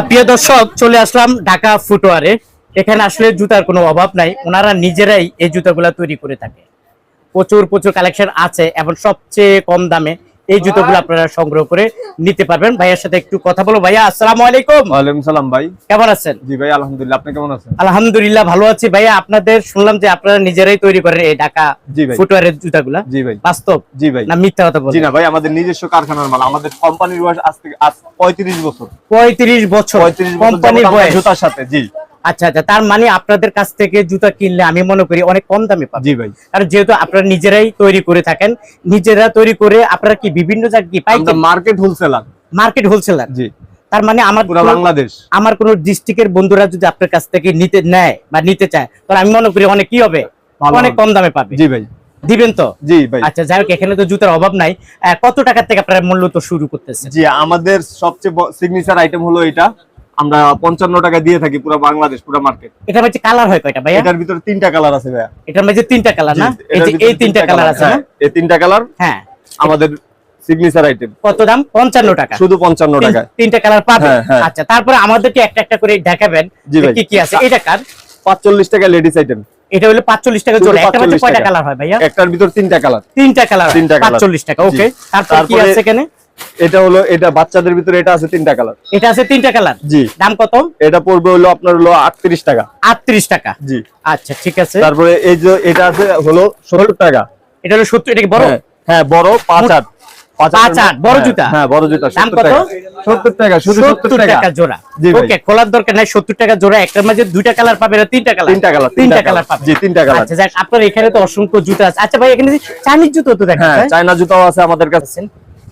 প্রিয় দর্শক, চলে আসলাম ঢাকা ফুটওয়ারে। এখানে আসলে জুতার কোনো অভাব নাই। ওনারা নিজেরাই এই জুতাগুলা তৈরি করে থাকে। প্রচুর প্রচুর কালেকশন আছে। এবং সবচেয়ে কম দামে এই জুতোগুলো আপনারা সংগ্রহ করে নিতে পারবেন। ভাইয়ার সাথে একটু কথা বলো ভাইয়া আসসালামু আলাইকুম। ওয়ালাইকুম সালাম ভাই। কেমন আছেন? জি ভাই আলহামদুলিল্লাহ। আপনি কেমন আছেন? আলহামদুলিল্লাহ ভালো আছি। ভাইয়া আপনাদের শুনলাম যে আপনারা নিজেরাই তৈরি করেন এই ঢাকা জি ভাই। ফুটওয়ারের জুতাগুলা। জি ভাই। বাস্তব জি ভাই। না মিথ্যা কথা জি না ভাই আমাদের নিজস্ব কারখানার মাল। আমাদের কোম্পানির বয়স আজ থেকে আজ পঁয়ত্রিশ বছর। পঁয়ত্রিশ বছর। পঁয়ত্রিশ বছর কোম্পানির বয়স। জুতার সাথে জি। আচ্ছা আচ্ছা তার মানে আপনাদের কাছ থেকে জুতা কিনলে আমি মনে করি অনেক কম দামে জি ভাই। কারণ যেহেতু আপনারা নিজেরাই তৈরি করে থাকেন নিজেরা তৈরি করে আপনারা কি বিভিন্ন জায়গায় কি আমরা মার্কেট হোলসেলার মার্কেট হোলসেলার জি। তার মানে আমার পুরো বাংলাদেশ। আমার কোন ডিস্ট্রিক্টের বন্ধুরা যদি আপনার কাছ থেকে নিতে নেয় বা নিতে চায় তাহলে আমি মনে করি অনেক কি হবে? অনেক কম দামে পাবে। জি ভাই। দিবেন তো? জি ভাই। আচ্ছা যাই হোক এখানে তো জুতার অভাব নাই। কত টাকা থেকে আপনারা মূল্য তো শুরু করতেছেন? জি আমাদের সবচেয়ে সিগনেচার আইটেম হলো এটা। আমরা পঞ্চান্ন টাকা দিয়ে থাকি পুরো বাংলাদেশ পুরো মার্কেট এটা মধ্যে কালার হয় কয়টা ভাইয়া? এটার ভিতরে তিনটা কালার আছে ভাইয়া। এটার মধ্যে তিনটা কালার না? এই তিনটা কালার আছে না? হ্যাঁ, এই তিনটা কালার হ্যাঁ। আমাদের সিগনেচার আইটেম কত দাম? পঞ্চান্ন টাকা। শুধু পঞ্চান্ন তিন- টাকা তিনটা কালার পাবে হ্যাঁ, হ্যাঁ। আচ্ছা তারপরে আমাদেরকে একটা একটা করে দেখাবেন কি কি আছে। এটা কার? পাঁচচল্লিশ টাকা লেডিস আইটেম এটা হলো পাঁচচল্লিশ টাকা জোড়া। একটা মধ্যে কয়টা কালার হয় ভাইয়া? একটার ভিতর তিনটা কালার তিনটা কালার তিনটা colour। পাঁচচল্লিশ টাকা ওকে। তারপর কি আছে এখানে? এটা হলো এটা বাচ্চাদের ভিতরে এটা আছে তিনটা কালার। এটা আছে তিনটা কালার? জি। দাম কত? এটা পড়বে হলো আপনার হলো আটত্রিশ টাকা। আটত্রিশ টাকা। জি। আচ্ছা ঠিক আছে। তারপরে এই যে এটা আছে হলো সত্তর টাকা। এটা হলো সত্তর এটা কি বড়? হ্যাঁ, হ্যাঁ বড় পাঁচ আট। বড় হ্যাঁ, জুতা? হ্যাঁ বড় জুতা দাম কত? টাকা। সত্তর টাকা শুধু সত্তর সত্তর টাকা। টাকা জোড়া। ওকে খোলার দরকার নাই সত্তর টাকা জোড়া। একটার মাঝে দুইটা কালার পাবে না তিনটা কালার? তিনটা colour, তিনটা তিনটা কালার। colour। পাবে জি, তিনটা colour। আচ্ছা যাক আপনার এখানে তো অসংখ্য জুতা আছে। আচ্ছা ভাই এখানে চাইনিজ জুতো তো দেখা হ্যাঁ চায়না জুতাও আছে আমাদের কাছে।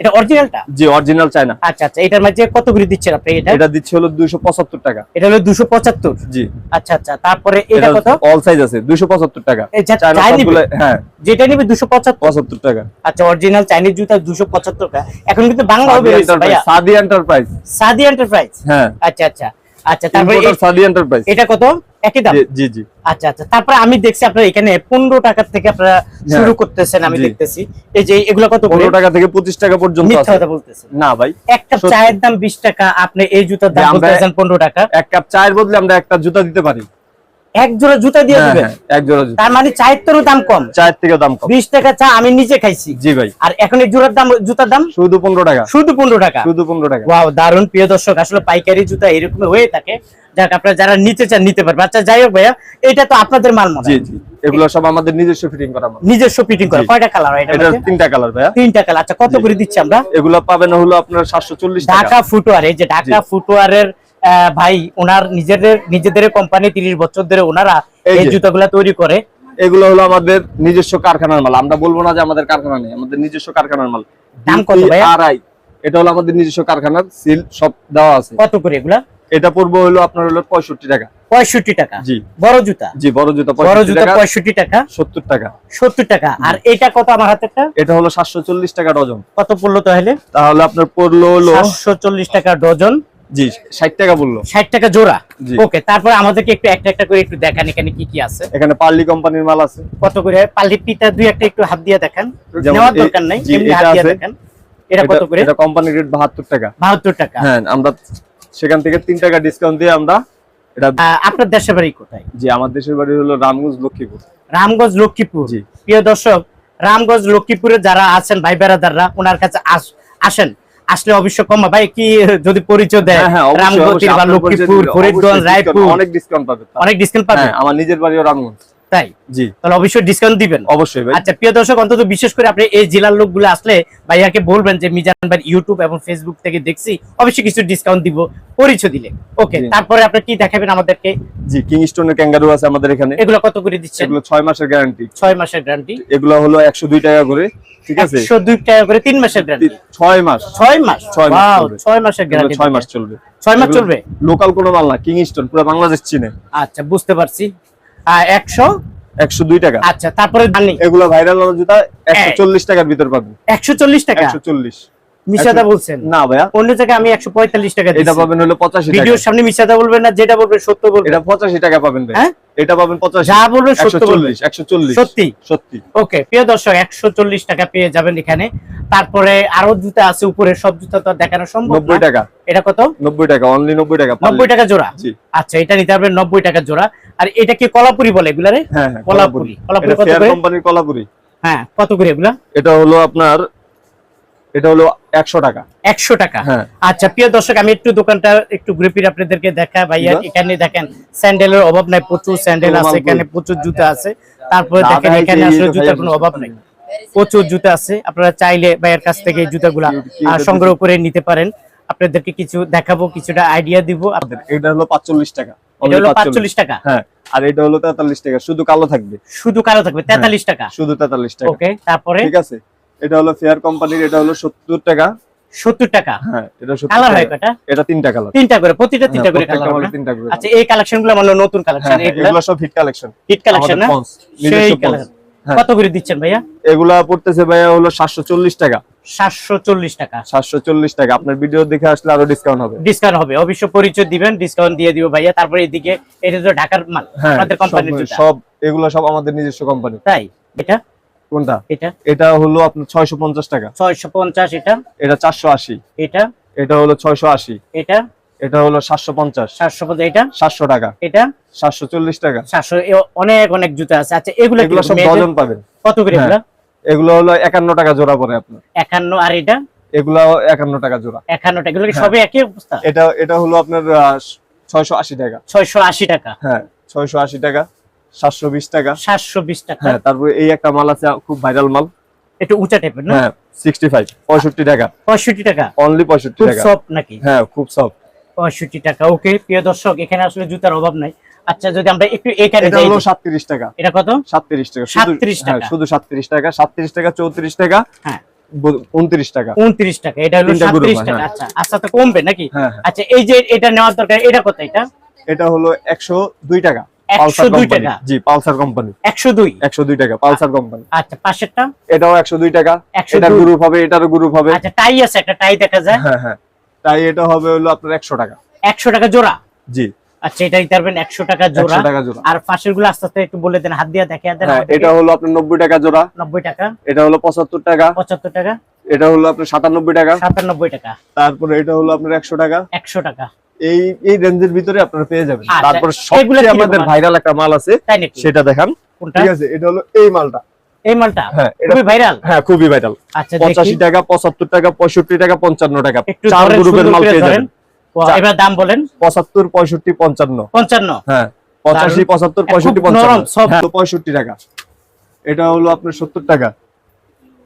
এটা অরিজিনালটা জি অরিজিনাল চায়না আচ্ছা আচ্ছা এটার মধ্যে কত করে দিচ্ছেন আপনি এটা? এটা দিচ্ছে হলো দুইশো পঁচাত্তর টাকা। এটা হলো দুশো পঁচাত্তর? জি। আচ্ছা আচ্ছা তারপরে এটা কত? অল সাইজ আছে দুইশো পঁচাত্তর টাকা। এই যা চায়না চাইনিজ সবগুলো হ্যাঁ। যেটা নিবে দুশো পঁচাত্তর? পঁচাত্তর টাকা। আচ্ছা অরিজিনাল চাইনিজ জুতা দুশো পঁচাত্তর টাকা। এখন কিন্তু বাংলা হবে ভাইয়া। সাদি এন্টারপ্রাইজ সাদি এন্টারপ্রাইজ হ্যাঁ। আচ্ছা আচ্ছা। আচ্ছা তারপরে সাদি এন্টারপ্রাইজ এটা কত? একই দাম? জি জি আচ্ছা আচ্ছা তারপর আমি দেখছি আপনারা এখানে পনেরো টাকা থেকে আপনারা শুরু করতেছেন আমি। দেখতেছি। এই যে এগুলো কত করে? পনেরো টাকা থেকে পঁচিশ টাকা পর্যন্ত মিথ্যা কথা বলতেছেন। না ভাই একটা কাপ চায়ের দাম বিশ টাকা আপনি এই জুতার দাম বলতেছেন পনেরো টাকা। এক কাপ চায়ের বদলে আমরা একটা জুতা দিতে পারি। এক জোড়া জুতা দিয়ে হ্যাঁ, দিবেন? হ্যাঁ, এক জোড়া জুতা। তার মানে চায়ের তোরও দাম কম। চায়ের থেকে দাম কম। বিশ টাকা চা আমি নিজে খাইছি। জি ভাই। আর এখন এই জোড়ার দাম জুতার দাম? শুধু পনেরো টাকা। শুধু পনেরো টাকা। শুধু পনেরো টাকা। ওয়াও দারুণ। প্রিয় দর্শক আসলে পাইকারি জুতা এরকম হয়ে থাকে। যাক আপনারা যারা নিতে চান নিতে পারবে আচ্ছা যাই হোক ভাইয়া এটা তো আপনাদের মাল মনে জি জি। এগুলো সব আমাদের নিজস্ব ফিটিং করা মাল। নিজস্ব ফিটিং করা। কয়টা কালার হয় এটা তিনটা কালার ভাইয়া। তিনটা কালার আচ্ছা কত করে দিচ্ছি আমরা? এগুলো পাবেন হলো আপনার সাতশো চল্লিশ টাকা। ঢাকা ফুটওয়ার এই যে ঢাকা ফুটওয়ারের ভাই ওনার নিজেদের নিজেদের কোম্পানি তিরিশ বছর ধরে ওনারা এই জুতাগুলা তৈরি করে। এগুলো হলো আমাদের নিজস্ব কারখানার মাল। আমরা বলব না যে আমাদের কারখানা নেই আমাদের নিজস্ব কারখানার মাল। দাম কত ভাইয়া? আড়াই। এটা হলো আমাদের নিজস্ব কারখানার সিল সব দেওয়া আছে। কত করে এগুলা? এটা পড়ব হলো আপনার হলো পঁয়ষট্টি টাকা। পঁয়ষট্টি টাকা। জি। বড় জুতা? জি বড় জুতা বড় জুতা পঁয়ষট্টি টাকা। সত্তর টাকা। সত্তর টাকা। আর এটা কত আমার হাতেরটা এটা হলো সাতশো চল্লিশ টাকা ডজন। কত পড়ল তাহলে? তাহলে আপনার পড়ল হলো সাতশো চল্লিশ টাকা ডজন। জি ষাট টাকা বলল। ষাট টাকা জোড়া? ওকে তারপরে আমাদেরকে একটু একটা একটা করে একটু দেখান এখানে কি কি আছে? এখানে পার্লি কোম্পানির মাল আছে। কত করে? পাল্লি পিতা দুই একটা একটু হাত দিয়ে দেখান। নেওয়ার দরকার নাই এমনি হাত দিয়ে দেখান। এটা কত করে? এটা কোম্পানির রেট বাহাত্তর টাকা। বাহাত্তর টাকা। হ্যাঁ আমরা সেখান থেকে তিন টাকা ডিসকাউন্ট দিয়ে আমরা এটা আপনার দেশের বাড়ি কোথায়? জি আমার দেশের বাড়ি হলো রামগঞ্জ লক্ষ্মীপুর। রামগঞ্জ লক্ষ্মীপুর। প্রিয় দর্শক রামগঞ্জ লক্ষ্মীপুরে যারা আছেন ভাই বেড়াদাররা ওনার কাছে আসেন। আসলে অবশ্য কম ভাই কি যদি পরিচয় দেয় হ্যাঁ হ্যাঁ অবশ্যই, বা লক্ষ্মীপুর ফরিদগঞ্জ রায়পুর অনেক ডিসকাউন্ট পাবে অনেক ডিসকাউন্ট পাবে। হ্যাঁ আমার নিজের বাড়িও রামগঞ্জ। তাই? জি। তাহলে অবশ্যই ডিসকাউন্ট দিবেন। অবশ্যই ভাই। আচ্ছা প্রিয় দর্শক অন্তত বিশেষ করে আপনি এই জেলার লোকগুলো আসলে ভাইয়াকে বলবেন যে মিজান ভাই ইউটিউব এবং ফেসবুক থেকে দেখছি অবশ্যই কিছু ডিসকাউন্ট দিব পরিচয় দিলে। ওকে তারপরে আপনি কি দেখাবেন আমাদেরকে? জি কিংস্টোনের ক্যাঙ্গারু আছে আমাদের এখানে। এগুলো কত করে দিচ্ছেন? এগুলো ছয় মাসের গ্যারান্টি ছয় মাসের গ্যারান্টি এগুলো হলো একশো দুই টাকা করে ঠিক আছে? একশো দুই টাকা করে তিন মাসের গ্যারান্টি তি- ছয় মাস। ছয় মাস? ছয় মাস Wow, চলবে। ছয় মাসের গ্যারান্টি ছয় মাস চলবে। ছয় মাস চলবে? লোকাল কোনো মাল না কিংস্টোন পুরো বাংলাদেশ চিনে। আচ্ছা বুঝতে পারছি। একশো? একশো দুই টাকা। আচ্ছা তারপরে এগুলো ভাইরাল জুতা একশো চল্লিশ টাকার ভিতর পাবেন একশো চল্লিশ টাকা? একশো চল্লিশ। মিশাদা বলছেন? না ভাইয়া। অন্য জায়গায় আমি একশো পঁয়তাল্লিশ টাকা এটা পাবেন হলো পঁচাশি টাকা। ভিডিওর সামনে মিশাদা বলবেন না যেটা বলবেন সত্য বলবেন। এটা পঁচাশি টাকা পাবেন ভাই হ্যাঁ? এটা পাবেন পঁচাশি। যা বলবেন সত্য বলবেন। সত্যি? সত্যি। ওকে প্রিয় দর্শক একশো চল্লিশ টাকা পেয়ে যাবেন এখানে। তারপরে আরও জুতা আছে উপরে সব জুতা তো দেখানো সম্ভব নব্বই না। টাকা। এটা কত? নব্বই টাকা অনলি নব্বই টাকা পারলে। নব্বই টাকা জোড়া? আচ্ছা এটা নিতে পারবেন নব্বই টাকা জোড়া। আর এটা কি কলাপুরি বলে হ্যাঁ হ্যাঁ কলাপুরি। কলাপুরি। কত করে? কোম্পানির কলাপুরি। হ্যাঁ কত করে এগুলা? এটা হলো আপনার এটা হলো একশো টাকা। একশো টাকা। হ্যাঁ। আচ্ছা প্রিয় দর্শক আমি একটু দোকানটা একটু ঘুরে আপনাদেরকে দেখা ভাইয়া এখানে দেখেন স্যান্ডেলের অভাব নাই প্রচুর স্যান্ডেল আছে এখানে প্রচুর জুতা আছে। তারপরে দেখেন এখানে আসলে জুতার কোনো অভাব। নেই। প্রচুর জুতা আছে। আপনারা চাইলে ভাইয়ের কাছ থেকে এই জুতাগুলা সংগ্রহ করে নিতে পারেন। আপনাদেরকে কিছু দেখাবো কিছুটা আইডিয়া দিব। এটা হলো পাঁচচল্লিশ টাকা। এটা হলো পাঁচচল্লিশ। টাকা? হ্যাঁ আর এটা হলো তেতাল্লিশ টাকা। শুধু কালো থাকবে। শুধু কালো থাকবে তেতাল্লিশ টাকা। শুধু তেতাল্লিশ টাকা। ওকে তারপরে? ঠিক আছে? এটা হলো ফেয়ার কোম্পানির এটা হলো সত্তর টাকা। সত্তর টাকা? হ্যাঁ এটা কালার হয়। কয়টা? এটা তিনটা কালার তিনটা করে প্রতিটা তিনটা করে কালার তিনটা করে আচ্ছা এই কালেকশনগুলো মানে নতুন কালেকশন হ্যাঁ, হ্যাঁ, এগুলো সব হিট কালেকশন হিট কালেকশন না? সেই কালেকশন হ্যাঁ। কত করে দিচ্ছেন ভাইয়া? এগুলা পড়তেছে ভাইয়া হলো সাতশো চল্লিশ টাকা। সাতশো চল্লিশ টাকা। সাতশো চল্লিশ টাকা। আপনার ভিডিও দেখে আসলে আরও ডিসকাউন্ট হবে। ডিসকাউন্ট হবে অবশ্য পরিচয় দিবেন ডিসকাউন্ট দিয়ে দিব ভাইয়া। তারপরে এদিকে এটা তো ঢাকার মাল হ্যাঁ আমাদের কোম্পানির সব এগুলো সব আমাদের নিজস্ব কোম্পানি তাই? এটা? কোনটা? এটা? এটা হলো আপনার ছয়শো পঞ্চাশ টাকা। ছয়শো পঞ্চাশ এটা। এটা চারশো আশি। এটা? এটা হলো ছয়শো আশি। এটা? এটা হলো সাতশো পঞ্চাশ। সাতশো পঞ্চাশ এটা? সাতশো টাকা। এটা? সাতশো চল্লিশ টাকা। সাতশো অনেক অনেক জুতা আছে। আচ্ছা এগুলো এগুলো সব ডজন পাবেন। কত করে হ্যাঁ। এগুলো এগুলো হলো একান্ন টাকা জোড়া পরে আপনার। একান্ন আর এটা? এগুলো একান্ন টাকা জোড়া। একান্ন টাকা। এগুলো কি হ্যাঁ। সবই একই অবস্থা? এটা এটা হলো আপনার ছয়শো আশি টাকা। ছয়শো আশি টাকা। হ্যাঁ ছয়শো আশি টাকা। সাতশো বিশ টাকা। সাতশো বিশ টাকা। হ্যাঁ তারপরে এই একটা মাল আছে খুব ভাইরাল মাল। একটু উঁচা টাইপের না? হ্যাঁ সিক্সটি ফাইভ পঁয়ষট্টি টাকা। পঁয়ষট্টি টাকা? অনলি পঁয়ষট্টি খুব টাকা। সফট নাকি? হ্যাঁ খুব সব পঁয়ষট্টি টাকা ওকে প্রিয় দর্শক এখানে আসলে জুতার অভাব নাই। আচ্ছা যদি আমরা একটু এখানে এটা হলো সাতত্রিশ টাকা। এটা কত? সাতত্রিশ টাকা শুধু 37 হ্যাঁ টাকা। শুধু সাতত্রিশ টাকা সাতত্রিশ টাকা চৌত্রিশ টাকা হ্যাঁ। উনত্রিশ টাকা। উনত্রিশ টাকা এটা হলো তিনটা group, সাতত্রিশ টাকা হ্যাঁ। আচ্ছা আচ্ছা তো কমবে নাকি? হ্যাঁ, হ্যাঁ। আচ্ছা এই যে এটা নেওয়ার দরকার এটা কত এটা? এটা হলো একশো দুই টাকা। 102 টাকা। জি পালসার কোম্পানি টাকা পালসার কোম্পানি আচ্ছা পাশেরটা এটাও একশো দুই টাকা। 102 এটার গ্রুপ হবে এটারও গ্রুপ হবে। আচ্ছা টাই আছে একটা টাই দেখা যায়। হ্যাঁ হ্যাঁ। তাই এটা হবে হলো আপনার একশো টাকা। একশো টাকা জোড়া? জি। আচ্ছা এটা দিতে পারবেন একশো টাকা জোড়া। টাকা জোড়া। আর পাশেরগুলো আস্তে আস্তে একটু বলে দেন হাত দিয়ে দেখে দেন হ্যাঁ এটা হলো আপনার নব্বই টাকা জোড়া। নব্বই টাকা। এটা হলো পঁচাত্তর টাকা। পঁচাত্তর টাকা। এটা হলো আপনার সাতানব্বই টাকা। সাতানব্বই টাকা। তারপরে এটা হলো আপনার একশো টাকা। একশো টাকা। এই এই রেঞ্জের ভিতরে আপনারা পেয়ে যাবেন। আচ্ছা, তারপর সবচেয়ে আমাদের ভাইরাল একটা মাল আছে সেটা দেখান। ঠিক আছে এটা হলো এই মালটা। এই মালটা? হ্যাঁ, খুবই ভাইরাল হ্যাঁ খুবই ভাইরাল আচ্ছা টাকা পঁচাত্তর টাকা পঁয়ষট্টি টাকা পঞ্চান্ন টাকা। একটু চার গ্রুপের মাল পেয়ে যাবেন। এবার দাম বলেন। হ্যাঁ। হ্যাঁ, টাকা। এটা হলো আপনার সত্তর টাকা।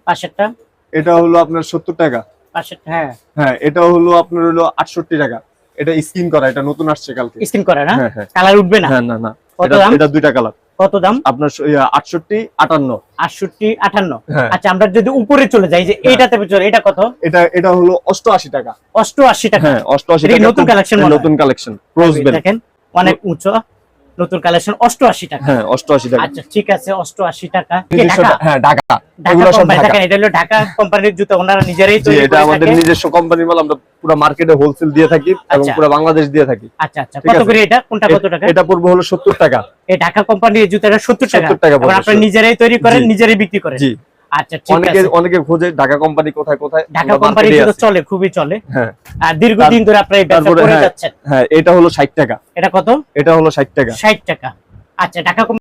পাশেরটা এটা হলো আপনার সত্তর টাকা। পাশেরটা হ্যাঁ। হ্যাঁ এটা হলো আপনার হলো আটষট্টি টাকা। এটা স্কিন করা এটা নতুন আসছে কালকে। স্কিন করা না? হ্যাঁ, হ্যাঁ। কালার উঠবে না? হ্যাঁ না না। এটা দুইটা কালার কত দাম? আপনার আটষট্টি আটান্ন। আটষট্টি আটান্ন? হ্যাঁ। আচ্ছা আমরা যদি উপরে চলে যাই যে এইটাতে চলে এটা কত? এটা এটা হলো অষ্টআশি টাকা। অষ্টআশি টাকা। হ্যাঁ অষ্টআশি টাকা। নতুন হ্যাঁ, হয়? নতুন কালেকশন দেখেন অনেক উঁচু। নতুন কালেকশন অষ্টআশি টাকা। হ্যাঁ অষ্টআশি টাকা। আচ্ছা ঠিক আছে অষ্টআশি টাকা। হ্যাঁ ঢাকা। ঢাকা এগুলো সব ঢাকা। এটা হলো ঢাকা কোম্পানির জুতো ওনারা নিজেরাই তৈরি এটা আমাদের নিজস্ব কোম্পানির মাল আমরা পুরো মার্কেটে হোলসেল দিয়ে থাকি এবং আচ্ছা। পুরো বাংলাদেশ দিয়ে থাকি। আচ্ছা আচ্ছা কত করে এটা? কোনটা কত টাকা? এটা পড়বে হলো সত্তর টাকা। এই ঢাকা কোম্পানির জুতাটা টাকা। 70 টাকা আপনারা নিজেরাই তৈরি করেন নিজেরাই বিক্রি করেন। জি। আচ্ছা অনেকে অনেকে খোঁজে ঢাকা কোম্পানি কোথায় কোথায় ঢাকা কোম্পানি আছি। চলে খুবই চলে। হ্যাঁ। আর দীর্ঘদিন ধরে আপনারা এই ব্যবসা করে হ্যাঁ যাচ্ছেন। হ্যাঁ এটা হলো ষাট টাকা। এটা কত? এটা হলো ষাট টাকা। ষাট টাকা। আচ্ছা ঢাকা